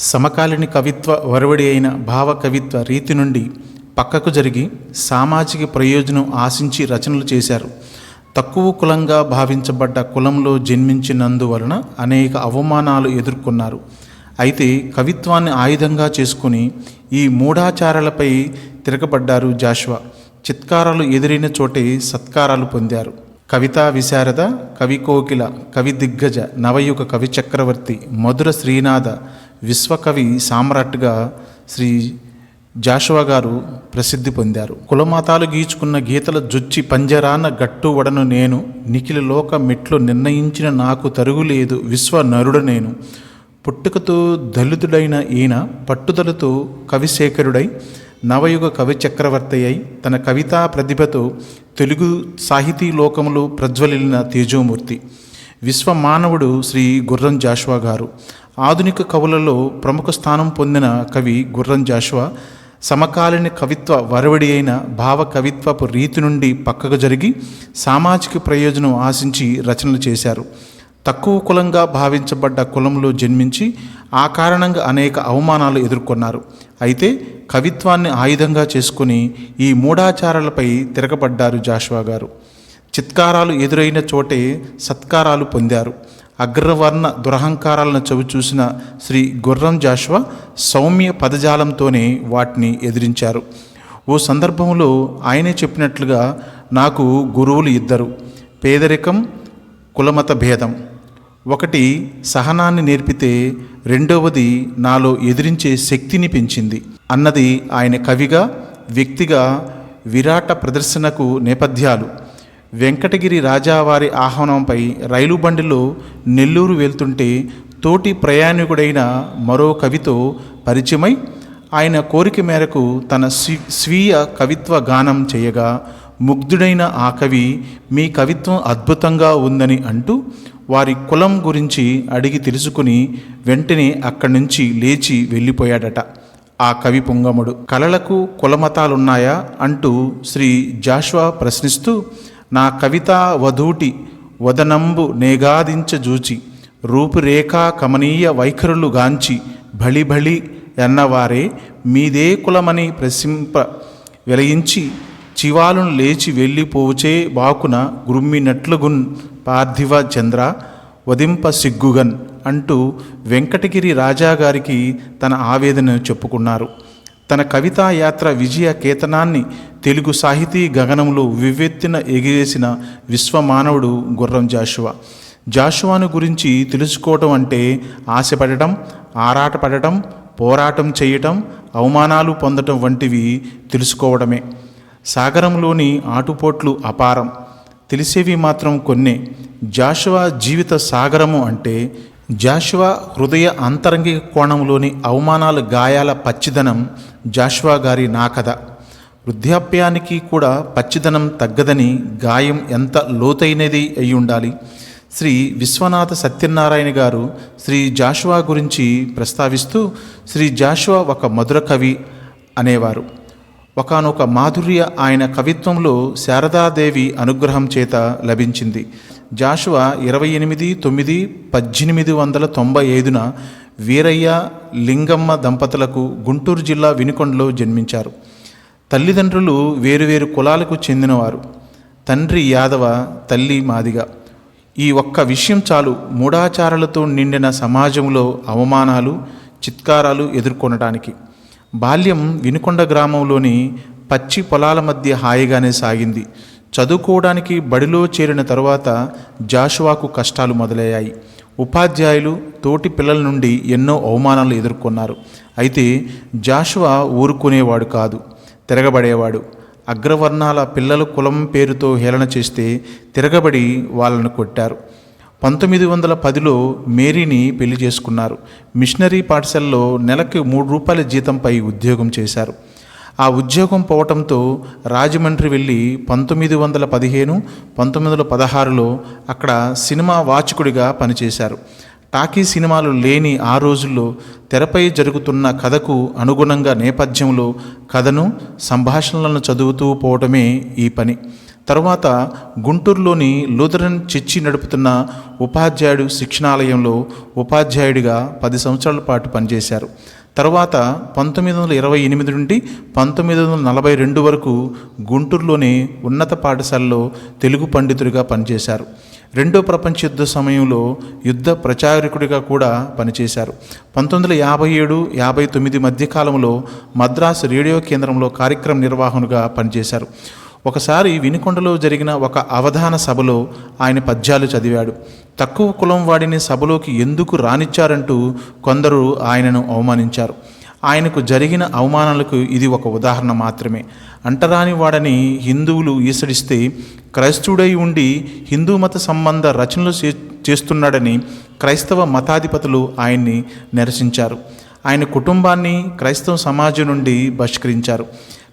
సమకాలీన కవిత్వ ఒరవడి అయిన భావ కవిత్వ రీతి నుండి పక్కకు జరిగి సామాజిక ప్రయోజనం ఆశించి రచనలు చేశారు. తక్కువ కులంగా భావించబడ్డ కులంలో జన్మించినందువలన అనేక అవమానాలు ఎదుర్కొన్నారు. అయితే కవిత్వాన్ని ఆయుధంగా చేసుకుని ఈ మూఢాచారాలపై తిరగబడ్డారు జాషువా. చిత్కారాలు ఎదురైన చోటే సత్కారాలు పొందారు. కవితా విశారద కవి కోకిల కవి దిగ్గజ నవయుగ కవి చక్రవర్తి మధుర శ్రీనాథ విశ్వకవి సామ్రాట్గా శ్రీ జాషువా గారు ప్రసిద్ధి పొందారు. కులమతాలు గీచుకున్న గీతల జొచ్చి పంజరాన గట్టువడను నేను నిఖిల లోక మెట్లు నిర్ణయించిన నాకు తరుగులేదు విశ్వ నరుడు నేను. పుట్టుకతో దళితుడైన ఈయన పట్టుదలతో కవిశేఖరుడై నవయుగ కవి చక్రవర్తి అయి తన కవితా ప్రతిభతో తెలుగు సాహితీ లోకములు ప్రజ్వలిన తేజోమూర్తి. విశ్వమానవుడు శ్రీ గుర్రం జాషువా గారు. ఆధునిక కవులలో ప్రముఖ స్థానం పొందిన కవి గుర్రం జాషువా సమకాలీన కవిత్వ వరవడి అయిన భావ కవిత్వపు రీతి నుండి పక్కకు జరిగి సామాజిక ప్రయోజనం ఆశించి రచనలు చేశారు. తక్కువ కులంగా భావించబడ్డ కులంలో జన్మించి ఆ కారణంగా అనేక అవమానాలు ఎదుర్కొన్నారు. అయితే కవిత్వాన్ని ఆయుధంగా చేసుకుని ఈ మూఢాచారాలపై తిరగబడ్డారు జాషువా గారు. చిత్కారాలు ఎదురైన చోటే సత్కారాలు పొందారు. అగ్రవర్ణ దురహంకారాలను చవి చూసిన శ్రీ గుర్రం జాషువా సౌమ్య పదజాలంతోనే వాటిని ఎదిరించారు. ఓ సందర్భంలో ఆయనే చెప్పినట్లుగా నాకు గురువులు ఇద్దరు. పేదరికం కులమత భేదం. ఒకటి సహనాన్ని నేర్పితే రెండవది నాలో ఎదిరించే శక్తిని పెంచింది. అన్నది ఆయన కవిగా వ్యక్తిగా విరాట ప్రదర్శనకు నేపథ్యాలు. వెంకటగిరి రాజావారి ఆహ్వానంపై రైలు బండిలో నెల్లూరు వెళ్తుంటే తోటి ప్రయాణికుడైన మరో కవితో పరిచయమై ఆయన కోరిక మేరకు తన స్వీ- స్వీయ కవిత్వ గానం చేయగా ముగ్ధుడైన ఆ కవి మీ కవిత్వం అద్భుతంగా ఉందని అంటూ వారి కులం గురించి అడిగి తెలుసుకుని వెంటనే అక్కడి నుంచి లేచి వెళ్ళిపోయాడట. ఆ కవి పుంగముడు. కళలకు కులమతాలున్నాయా? అంటూ శ్రీ జాష్వా ప్రశ్నిస్తూ నా కవిత వధూటి వదనంబు నేగాదించజూచి రూపురేఖా కమనీయ వైఖరులు గాంచి భళి భళి ఎన్నవారే మీదే కులమని ప్రశింప వెలయించి చివాలును లేచి వెళ్ళిపోవుచే బాకున గుమ్మినట్లుగున్ పార్థివ చంద్ర వదింప సిగ్గుగన్ అంటూ వెంకటగిరి రాజాగారికి తన ఆవేదనను చెప్పుకున్నారు. తన కవితా యాత్ర విజయ కేతనాన్ని తెలుగు సాహితీ గగనంలో వివెత్తిన ఎగిరేసిన విశ్వమానవుడు గుర్రం జాషువా. జాషువాను గురించి తెలుసుకోవటం అంటే ఆశపడటం ఆరాటపడటం పోరాటం చేయటం అవమానాలు పొందటం వంటివి తెలుసుకోవడమే. సాగరంలోని ఆటుపోట్లు అపారం. తెలిసేవి మాత్రం కొన్నే. జాషువా జీవిత సాగరము అంటే జాషువా హృదయ అంతరంగిక కోణంలోని అవమానాల గాయాల పచ్చిదనం జాషువా గారి నా కథ. వృద్ధాప్యానికి కూడా పచ్చిదనం తగ్గదని గాయం ఎంత లోతైనది అయి ఉండాలి? శ్రీ విశ్వనాథ సత్యనారాయణ గారు శ్రీ జాషువా గురించి ప్రస్తావిస్తూ శ్రీ జాషువా ఒక మధుర కవి అనేవారు. ఒకానొక మాధుర్య ఆయన కవిత్వంలో శారదాదేవి అనుగ్రహం చేత లభించింది. జాషువా ఇరవై ఎనిమిది తొమ్మిది పద్దెనిమిది వందల తొంభై ఐదున వీరయ్య లింగమ్మ దంపతులకు గుంటూరు జిల్లా వినుకొండలో జన్మించారు. తల్లిదండ్రులు వేరువేరు కులాలకు చెందినవారు. తండ్రి యాదవ తల్లి మాదిగ. ఈ ఒక్క విషయం చాలు మూఢాచారాలతో నిండిన సమాజంలో అవమానాలు చిత్కారాలు ఎదుర్కొనడానికి. బాల్యం వినుకొండ గ్రామంలోని పచ్చి పొలాల మధ్య హాయిగానే సాగింది. చదువుకోవడానికి బడిలో చేరిన తరువాత జాషువాకు కష్టాలు మొదలయ్యాయి. ఉపాధ్యాయులు తోటి పిల్లల నుండి ఎన్నో అవమానాలు ఎదుర్కొన్నారు. అయితే జాషువా ఊరుకునేవాడు కాదు తిరగబడేవాడు. అగ్రవర్ణాల పిల్లల కులం పేరుతో హేళన చేస్తే తిరగబడి వాళ్ళను కొట్టారు. పంతొమ్మిది వందల పదిలో మేరీని పెళ్ళి చేసుకున్నారు. మిషనరీ పాఠశాలలో నెలకు మూడు రూపాయల జీతంపై ఉద్యోగం చేశారు. ఆ ఉద్యోగం పోవటంతో రాజమండ్రి వెళ్ళి పంతొమ్మిది వందల పదిహేను పంతొమ్మిది వందల పదహారులో అక్కడ సినిమా వాచకుడిగా పనిచేశారు. టాకీ సినిమాలు లేని ఆ రోజుల్లో తెరపై జరుగుతున్న కథకు అనుగుణంగా నేపథ్యంలో కథను సంభాషణలను చదువుతూ పోవటమే ఈ పని. తరువాత గుంటూరులోని లూథరన్ చర్చి నడుపుతున్న ఉపాధ్యాయుడు శిక్షణాలయంలో ఉపాధ్యాయుడిగా పది సంవత్సరాల పాటు పనిచేశారు. తర్వాత పంతొమ్మిది వందల ఇరవై ఎనిమిది నుండి పంతొమ్మిది వందల నలభై రెండు వరకు గుంటూరులోని ఉన్నత పాఠశాలలో తెలుగు పండితుడిగా పనిచేశారు. రెండో ప్రపంచ యుద్ధ సమయంలో యుద్ధ ప్రచారకుడిగా కూడా పనిచేశారు. పంతొమ్మిది వందల యాభై ఏడు యాభై తొమ్మిది మధ్యకాలంలో మద్రాసు రేడియో కేంద్రంలో కార్యక్రమ నిర్వాహకునిగా పనిచేశారు. ఒకసారి వినుకొండలో జరిగిన ఒక అవధాన సభలో ఆయన పద్యాలు చదివాడు. తక్కువ కులం వాడిని సభలోకి ఎందుకు రానిచ్చారంటూ కొందరు ఆయనను అవమానించారు. ఆయనకు జరిగిన అవమానాలకు ఇది ఒక ఉదాహరణ మాత్రమే. అంటరాని వాడని హిందువులు ఈసడిస్తే క్రైస్తవుడై ఉండి హిందూ మత సంబంధ రచనలు చే- చేస్తున్నాడని క్రైస్తవ మతాధిపతులు ఆయన్ని నిరసించారు. ఆయన కుటుంబాన్ని క్రైస్తవ సమాజం నుండి బహిష్కరించారు.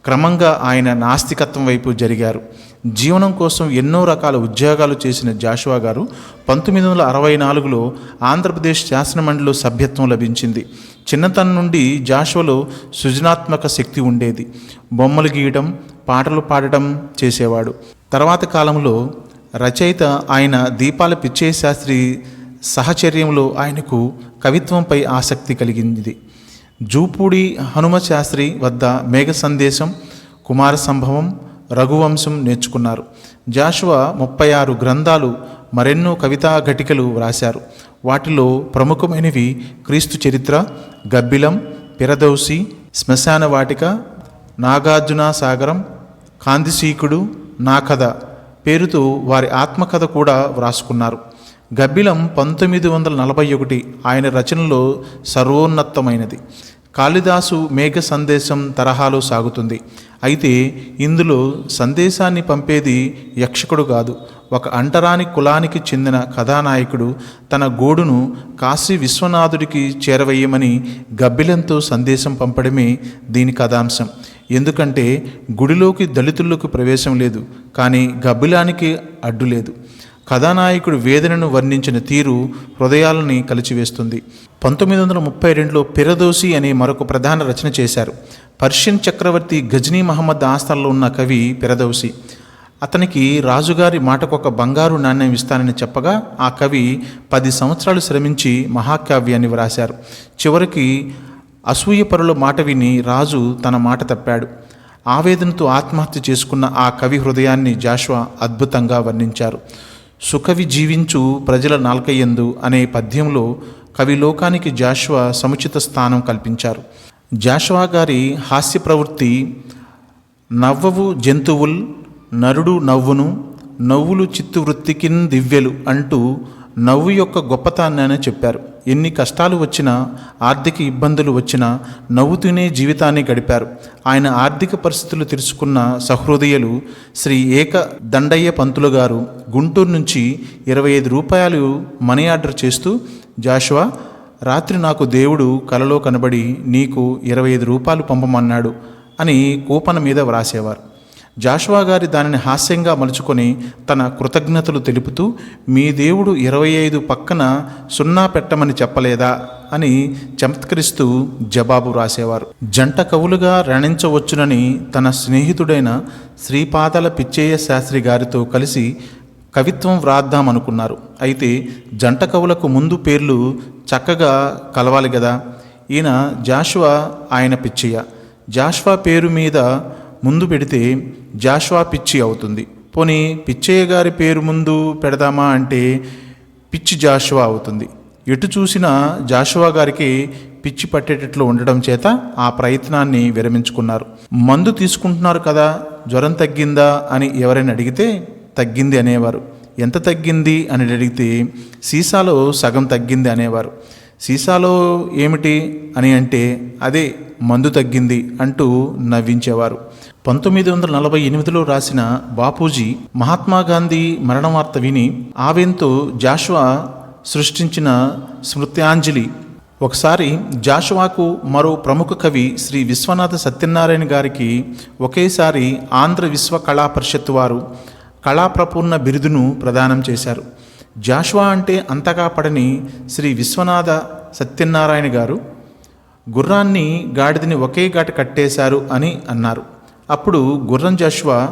క్రమంగా ఆయన నాస్తికత్వం వైపు జరిగారు. జీవనం కోసం ఎన్నో రకాల ఉద్యోగాలు చేసిన జాషువా గారు పంతొమ్మిది వందల అరవై నాలుగులో ఆంధ్రప్రదేశ్ శాసనమండలిలో సభ్యత్వం లభించింది. చిన్నతనం నుండి జాషువలో సృజనాత్మక శక్తి ఉండేది. బొమ్మలు గీయడం పాటలు పాడటం చేసేవాడు. తర్వాత కాలంలో రచయిత ఆయన దీపాల పిచ్చయ్య శాస్త్రి సహచర్యంలో ఆయనకు కవిత్వంపై ఆసక్తి కలిగింది. జూపూడి హనుమ శాస్త్రి వద్ద మేఘ సందేశం కుమార సంభవం రఘువంశం నేర్చుకున్నారు. జాషువా ముప్పై ఆరు గ్రంథాలు మరెన్నో కవితా ఘటికలు వ్రాశారు. వాటిలో ప్రముఖమైనవి క్రీస్తు చరిత్ర గబ్బిలం పిరదౌసి శ్మశాన వాటిక నాగార్జున సాగరం కాంతిశీకుడు నా కథ పేరుతో వారి ఆత్మకథ కూడా వ్రాసుకున్నారు. గబ్బిలం పంతొమ్మిది వందల నలభై ఒకటి ఆయన రచనలో సర్వోన్నతమైనది. కాళిదాసు మేఘ సందేశం తరహాలో సాగుతుంది. అయితే ఇందులో సందేశాన్ని పంపేది యక్షకుడు కాదు ఒక అంటరాని కులానికి చెందిన కథానాయకుడు తన గోడును కాశీ విశ్వనాథుడికి చేరవేయమని గబ్బిలంతో సందేశం పంపడమే దీని కథాంశం. ఎందుకంటే గుడిలోకి దళితులకు ప్రవేశం లేదు కానీ గబ్బిలానికి అడ్డు లేదు. కథానాయకుడు వేదనను వర్ణించిన తీరు హృదయాలని కలిచివేస్తుంది. పంతొమ్మిది వందల ముప్పై రెండులో పిరదోసి అనే మరొక ప్రధాన రచన చేశారు. పర్షియన్ చక్రవర్తి గజనీ మహమ్మద్ ఆస్థానంలో ఉన్న కవి పిరదోసి. అతనికి రాజుగారి మాటకొక బంగారు నాణ్యం ఇస్తానని చెప్పగా ఆ కవి పది సంవత్సరాలు శ్రమించి మహాకావ్యాన్ని వ్రాశారు. చివరికి అసూయపరుల మాట విని రాజు తన మాట తప్పాడు. ఆవేదనతో ఆత్మహత్య చేసుకున్న ఆ కవి హృదయాన్ని జాష్వా అద్భుతంగా వర్ణించారు. సుఖవి జీవించు ప్రజల నాల్కయ్యందు అనే పద్యంలో కవి లోకానికి జాషువా సముచిత స్థానం కల్పించారు. జాషువా గారి హాస్య ప్రవృత్తి నవ్వవు జంతువుల్ నరుడు నవ్వును నవ్వులు చిత్తు వృత్తికిన్ దివ్యలు అంటూ నవ్వు యొక్క గొప్పతనాన్ని చెప్పారు. ఎన్ని కష్టాలు వచ్చినా ఆర్థిక ఇబ్బందులు వచ్చినా నవ్వుతూనే జీవితాన్ని గడిపారు. ఆయన ఆర్థిక పరిస్థితులు తెలుసుకున్న సహృదయులు శ్రీ ఏక దండయ్య పంతులు గారు గుంటూరు నుంచి ఇరవై ఐదు రూపాయలు మనీ ఆర్డర్ చేస్తూ జాషువా రాత్రి నాకు దేవుడు కలలో కనబడి నీకు ఇరవై ఐదు రూపాయలు పంపమన్నాడు అని కూపన మీద వ్రాసేవారు. జాషువా గారి దానిని హాస్యంగా మలుచుకొని తన కృతజ్ఞతలు తెలుపుతూ మీ దేవుడు ఇరవై ఐదు పక్కన సున్నా పెట్టమని చెప్పలేదా? అని చమత్కరిస్తూ జవాబు రాసేవారు. జంట కవులుగా రణించవచ్చునని తన స్నేహితుడైన శ్రీపాదల పిచ్చయ్య శాస్త్రి గారితో కలిసి కవిత్వం వ్రాద్దామనుకున్నారు. అయితే జంట కవులకు ముందు పేర్లు చక్కగా కలవాలి కదా ఈయన జాషువా ఆయన పిచ్చయ్య జాషువా పేరు మీద ముందు పెడితే జాషువా పిచ్చి అవుతుంది. పోనీ పిచ్చయ్య గారి పేరు ముందు పెడదామా అంటే పిచ్చి జాషువా అవుతుంది. ఎటు చూసినా జాషువా గారికి పిచ్చి పట్టేటట్లు ఉండడం చేత ఆ ప్రయత్నాన్ని విరమించుకున్నారు. మందు తీసుకుంటున్నారు కదా జ్వరం తగ్గిందా అని ఎవరైనా అడిగితే తగ్గింది అనేవారు. ఎంత తగ్గింది అని అడిగితే సీసాలో సగం తగ్గింది అనేవారు. సీసాలో ఏమిటి అని అంటే అదే మందు తగ్గింది అంటూ నవ్వించేవారు. పంతొమ్మిది వందల నలభై ఎనిమిదిలో రాసిన బాపూజీ మహాత్మా గాంధీ మరణ వార్త విని ఆవేంతో జాషువా సృష్టించిన స్మృత్యాంజలి. ఒకసారి జాషువాకు మరో ప్రముఖ కవి శ్రీ విశ్వనాథ సత్యనారాయణ గారికి ఒకేసారి ఆంధ్ర విశ్వ కళా పరిషత్ వారు కళాప్రపూర్ణ బిరుదును ప్రదానం చేశారు. జాష్వా అంటే అంతగా పడని శ్రీ విశ్వనాథ సత్యనారాయణ గారు గుర్రాన్ని గాడిదని ఒకే గాట కట్టేశారు అని అన్నారు. అప్పుడు గుర్రం జాష్వా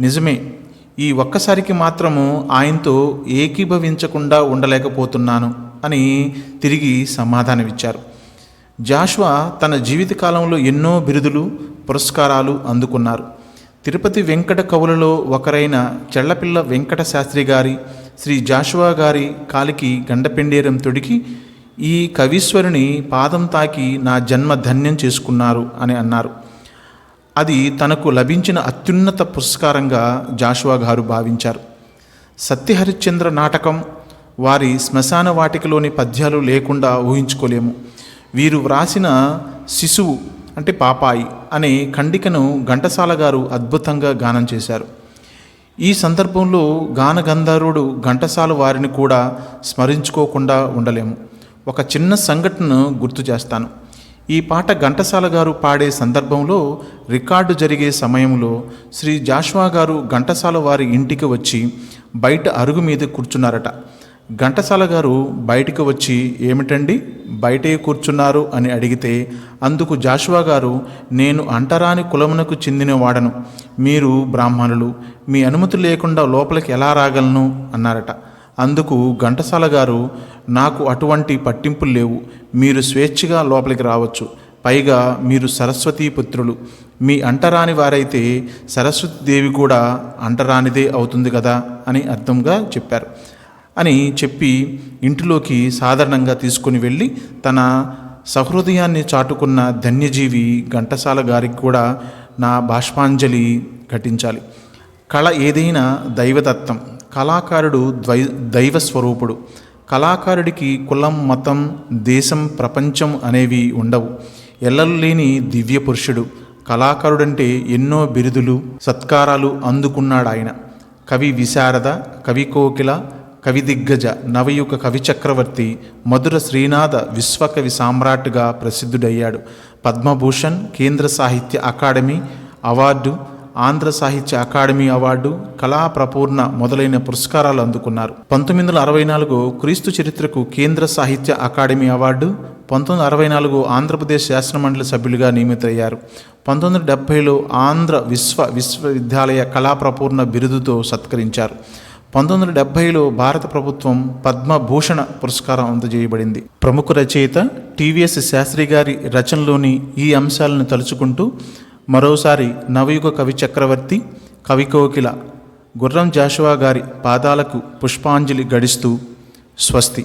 నిజమే ఈ ఒక్కసారికి మాత్రము ఆయనతో ఏకీభవించకుండా ఉండలేకపోతున్నాను అని తిరిగి సమాధానమిచ్చారు. జాష్వా తన జీవితకాలంలో ఎన్నో బిరుదులు పురస్కారాలు అందుకున్నారు. తిరుపతి వెంకట కవులలో ఒకరైన చెళ్ళపిల్ల వెంకట శాస్త్రి గారి శ్రీ జాషువా గారి కాలికి గండపెండేరం తొడికి ఈ కవీశ్వరుని పాదం తాకి నా జన్మ ధన్యం చేసుకున్నారు అని అన్నారు. అది తనకు లభించిన అత్యున్నత పురస్కారంగా జాషువా గారు భావించారు. సత్యహరిశ్చంద్ర నాటకం వారి శ్మశాన వాటికలోని పద్యాలు లేకుండా ఊహించుకోలేము. వీరు వ్రాసిన శిశువు అంటే పాపాయి అనే ఖండికను ఘంటసాల గారు అద్భుతంగా గానం చేశారు. ఈ సందర్భంలో గాన గంధర్వుడు ఘంటసాల వారిని కూడా స్మరించుకోకుండా ఉండలేము. ఒక చిన్న సంఘటనను గుర్తు చేస్తాను. ఈ పాట ఘంటసాల గారు పాడే సందర్భంలో రికార్డు జరిగే సమయంలో శ్రీ జాష్వా గారు ఘంటసాల వారి ఇంటికి వచ్చి బయట అరుగు మీద కూర్చున్నారట. ఘంటసాల గారు బయటికి వచ్చి ఏమిటండి? బయటే కూర్చున్నారు అని అడిగితే అందుకు జాషువా గారు నేను అంటరాని కులమునకు చెందినవాడను. మీరు బ్రాహ్మణులు. మీ అనుమతి లేకుండా లోపలికి ఎలా రాగలను అన్నారట. అందుకు ఘంటసాల గారు నాకు అటువంటి పట్టింపులు లేవు. మీరు స్వేచ్ఛగా లోపలికి రావచ్చు. పైగా మీరు సరస్వతీ పుత్రులు. మీ అంటరాని వారైతే సరస్వతి దేవి కూడా అంటరానిదే అవుతుంది కదా అని అర్థంగా చెప్పారు. అని చెప్పి ఇంటిలోకి సాధారణంగా తీసుకుని వెళ్ళి తన సహృదయాన్ని చాటుకున్న ధన్యజీవి ఘంటసాల గారికి కూడా నా బాష్పాంజలి ఘటించాలి. కళ ఏదైనా దైవదత్తం కళాకారుడు ద్వై దైవ స్వరూపుడు కళాకారుడికి కులం మతం దేశం ప్రపంచం అనేవి ఉండవు. ఎల్లలు లేని దివ్య పురుషుడు కళాకారుడంటే ఎన్నో బిరుదులు సత్కారాలు అందుకున్నాడు ఆయన కవి విశారద కవి కోకిల కవి దిగ్గజ నవయుగ కవి చక్రవర్తి మధుర శ్రీనాథ విశ్వకవి సామ్రాట్గా ప్రసిద్ధుడయ్యాడు. పద్మభూషణ్ కేంద్ర సాహిత్య అకాడమీ అవార్డు ఆంధ్ర సాహిత్య అకాడమీ అవార్డు కళా ప్రపూర్ణ మొదలైన పురస్కారాలు అందుకున్నారు. పంతొమ్మిది వందల అరవై నాలుగు క్రీస్తు చరిత్రకు కేంద్ర సాహిత్య అకాడమీ అవార్డు పంతొమ్మిది వందల అరవై నాలుగు ఆంధ్రప్రదేశ్ శాసనమండలి సభ్యులుగా నియమితయ్యారు పంతొమ్మిది వందల డెబ్భైలో ఆంధ్ర విశ్వ విశ్వవిద్యాలయ కళా ప్రపూర్ణ బిరుదుతో సత్కరించారు. పంతొమ్మిది వందల డెబ్బైలో భారత ప్రభుత్వం పద్మభూషణ పురస్కారం అందజేయబడింది. ప్రముఖ రచయిత టీవీఎస్ శాస్త్రి గారి రచనలోని ఈ అంశాలను తలుచుకుంటూ మరోసారి నవయుగ కవి చక్రవర్తి కవి కోకిల గుర్రం జాషువా గారి పాదాలకు పుష్పాంజలి గడిస్తూ స్వస్తి.